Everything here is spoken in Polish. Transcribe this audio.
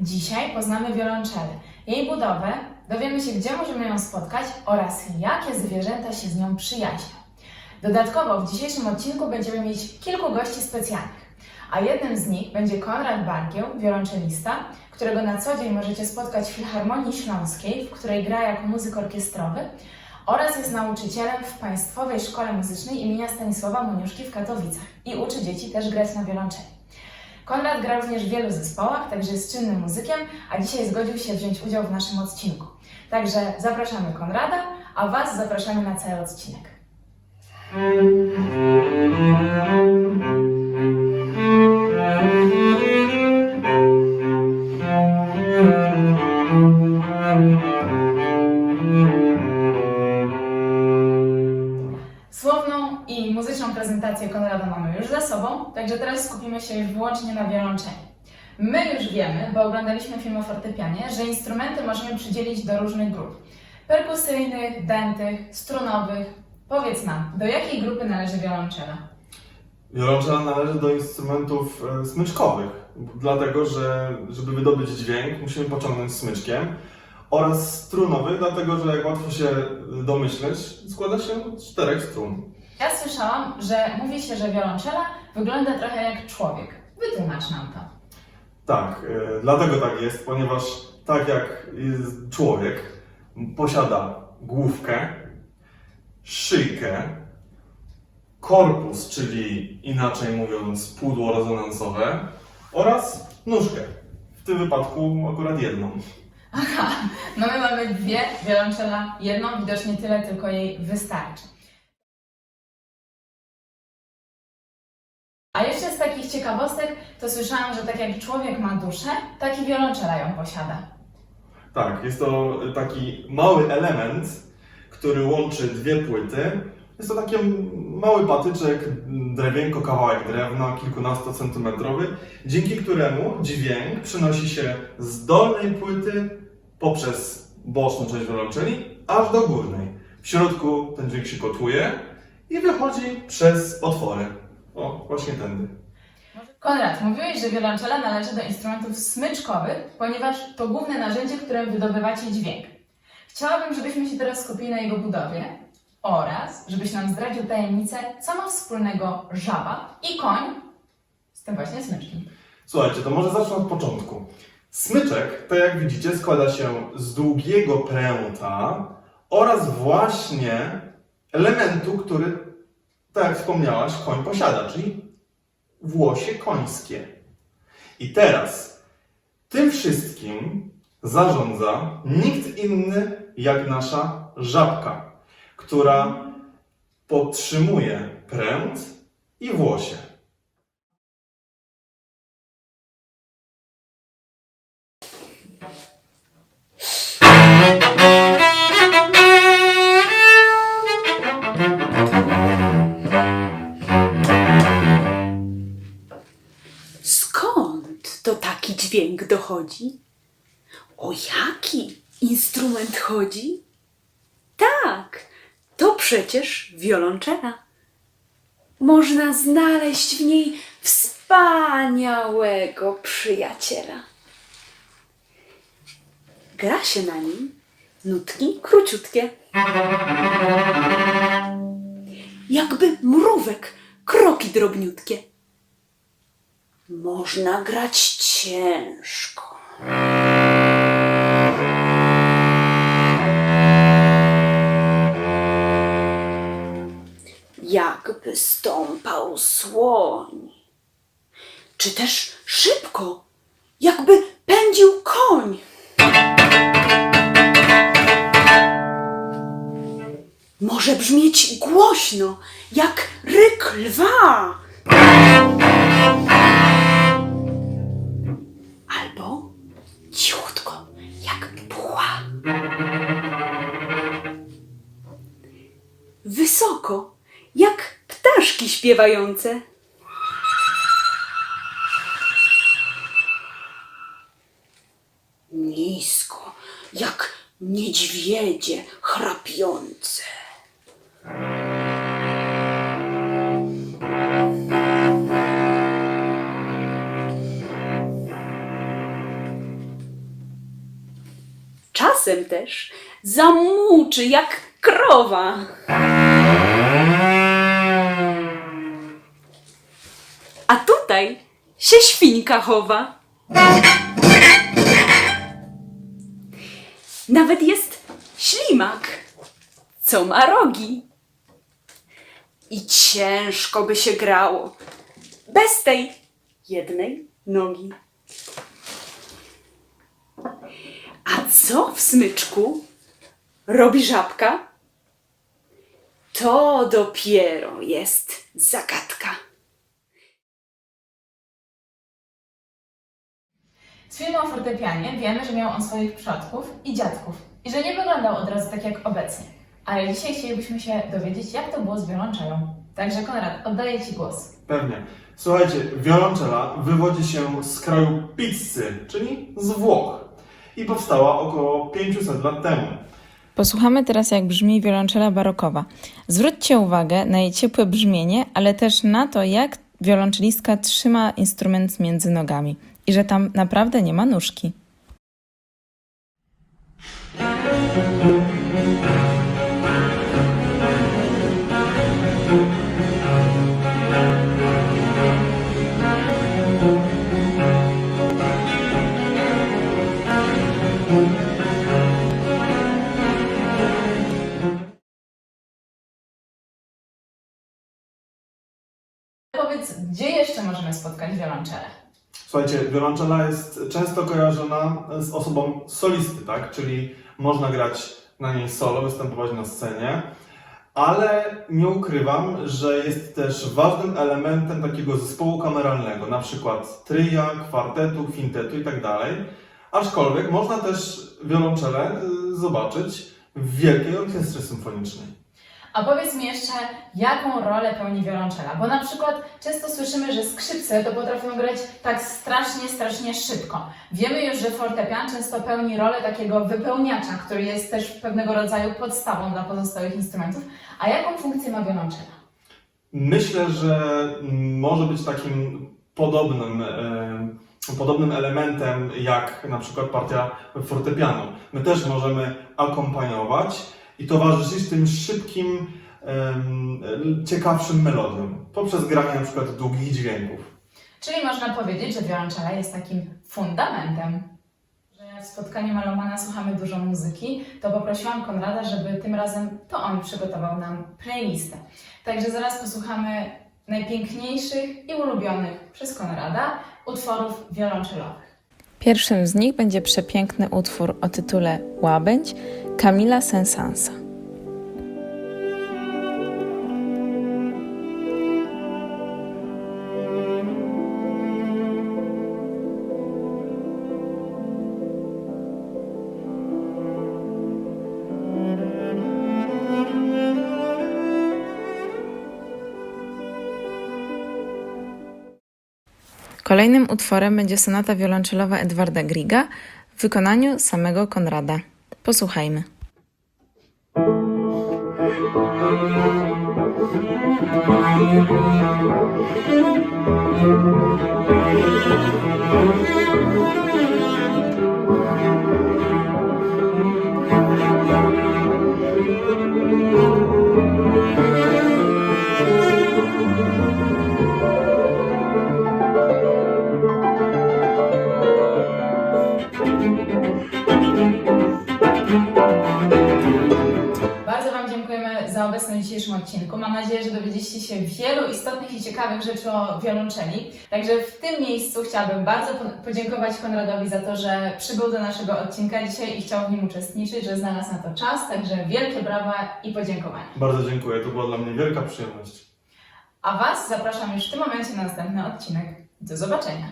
Dzisiaj poznamy wiolonczelę, jej budowę, dowiemy się, gdzie możemy ją spotkać oraz jakie zwierzęta się z nią przyjaźnią. Dodatkowo w dzisiejszym odcinku będziemy mieć kilku gości specjalnych, a jednym z nich będzie Konrad Bargieł, wiolonczelista, którego na co dzień możecie spotkać w Filharmonii Śląskiej, w której gra jako muzyk orkiestrowy oraz jest nauczycielem w Państwowej Szkole Muzycznej imienia Stanisława Moniuszki w Katowicach i uczy dzieci też grać na wiolonczeli. Konrad gra również w wielu zespołach, także jest czynnym muzykiem, a dzisiaj zgodził się wziąć udział w naszym odcinku. Także zapraszamy Konrada, a Was zapraszamy na cały odcinek. Skupimy się już wyłącznie na wiolonczeli. My już wiemy, bo oglądaliśmy film o fortepianie, że instrumenty możemy przydzielić do różnych grup. Perkusyjnych, dętych, strunowych. Powiedz nam, do jakiej grupy należy wiolonczela? Wiolonczela należy do instrumentów e, smyczkowych, dlatego że żeby wydobyć dźwięk musimy pociągnąć smyczkiem oraz strunowych, dlatego że jak łatwo się domyśleć, składa się z czterech strun. Ja słyszałam, że mówi się, że wiolonczela wygląda trochę jak człowiek. Wytłumacz nam to. Tak, e, dlatego tak jest, ponieważ tak jak jest człowiek posiada główkę, szyjkę, korpus, czyli inaczej mówiąc pudło rezonansowe oraz nóżkę. W tym wypadku akurat jedną. Aha, no my mamy dwie, wiolonczela jedną, widocznie tyle tylko jej wystarczy. Takich ciekawostek, to słyszałam, że tak jak człowiek ma duszę, tak i wiolonczela ją posiada. Tak, jest to taki mały element, który łączy dwie płyty. Jest to taki mały patyczek, drewienko, kawałek drewna, kilkunastocentymetrowy, dzięki któremu dźwięk przenosi się z dolnej płyty poprzez boczną część wiolonczeli aż do górnej. W środku ten dźwięk się kotłuje i wychodzi przez otwory. O, właśnie tędy. Konrad, mówiłeś, że wiolonczela należy do instrumentów smyczkowych, ponieważ to główne narzędzie, którym wydobywacie dźwięk. Chciałabym, żebyśmy się teraz skupili na jego budowie oraz żebyś nam zdradził tajemnicę, co ma wspólnego żaba i koń z tym właśnie smyczkiem. Słuchajcie, to może zacznę od początku. Smyczek, tak jak widzicie, składa się z długiego pręta oraz właśnie elementu, który, tak jak wspomniałaś, koń posiada, czyli włosie końskie. I teraz tym wszystkim zarządza nikt inny jak nasza żabka, która podtrzymuje pręt i włosie. Dźwięk dochodzi? O jaki instrument chodzi? Tak, to przecież wiolonczela. Można znaleźć w niej wspaniałego przyjaciela. Gra się na nim nutki króciutkie. Jakby mrówek, kroki drobniutkie. Można grać ciężko. Jakby stąpał słoń. Czy też szybko, jakby pędził koń. Może brzmieć głośno, jak ryk lwa. wysoko, jak ptaszki śpiewające. Nisko, jak niedźwiedzie chrapiące. Czasem też zamuczy jak krowa. Się świnka chowa. Nawet jest ślimak, co ma rogi. I ciężko by się grało bez tej jednej nogi. A co w smyczku robi żabka? To dopiero jest zagadka. Z filmu o fortepianie wiemy, że miał on swoich przodków i dziadków i że nie wyglądał od razu tak jak obecnie. Ale dzisiaj chcielibyśmy się dowiedzieć, jak to było z wiolonczelą. Także Konrad, oddaję Ci głos. Pewnie. Słuchajcie, wiolonczela wywodzi się z kraju pizzy, czyli z Włoch. I powstała około 500 lat temu. Posłuchamy teraz, jak brzmi wiolonczela barokowa. Zwróćcie uwagę na jej ciepłe brzmienie, ale też na to, jak wiolonczelistka trzyma instrument między nogami i że tam naprawdę nie ma nóżki. Powiedz, gdzie jeszcze możemy spotkać wiolonczelę? Słuchajcie, wiolonczela jest często kojarzona z osobą solisty, tak? Czyli można grać na niej solo, występować na scenie, ale nie ukrywam, że jest też ważnym elementem takiego zespołu kameralnego, na przykład tryja, kwartetu, kwintetu i tak. Aczkolwiek można też wiolonczelę y, zobaczyć w Wielkiej Orkiestrze Symfonicznej. A powiedz mi jeszcze, jaką rolę pełni wiolonczela? Bo na przykład często słyszymy, że skrzypce to potrafią grać tak strasznie, strasznie szybko. Wiemy już, że fortepian często pełni rolę takiego wypełniacza, który jest też pewnego rodzaju podstawą dla pozostałych instrumentów. A jaką funkcję ma wiolonczela? Myślę, że może być takim podobnym, e, podobnym elementem jak na przykład partia fortepianu. My też możemy akompaniować i towarzyszyć tym szybkim, ciekawszym melodiom poprzez granie na przykład długich dźwięków. Czyli można powiedzieć, że wiolonczela jest takim fundamentem. Że w spotkaniu Malomana słuchamy dużo muzyki, to poprosiłam Konrada, żeby tym razem to on przygotował nam playlistę. Także zaraz posłuchamy najpiękniejszych i ulubionych przez Konrada utworów wiolonczelowych. Pierwszym z nich będzie przepiękny utwór o tytule Łabędź Kamila Sensansa. Kolejnym utworem będzie sonata wiolonczelowa Edwarda Griga w wykonaniu samego Konrada. Posłuchajmy. Dzisiejszym odcinku. Mam nadzieję, że dowiedzieliście się wielu istotnych i ciekawych rzeczy o wiolonczeli. Także w tym miejscu chciałabym bardzo po- podziękować Konradowi za to, że przybył do naszego odcinka dzisiaj i chciał w nim uczestniczyć, że znalazł na to czas. Także wielkie brawa i podziękowania. Bardzo dziękuję, to była dla mnie wielka przyjemność. A Was zapraszam już w tym momencie na następny odcinek. Do zobaczenia!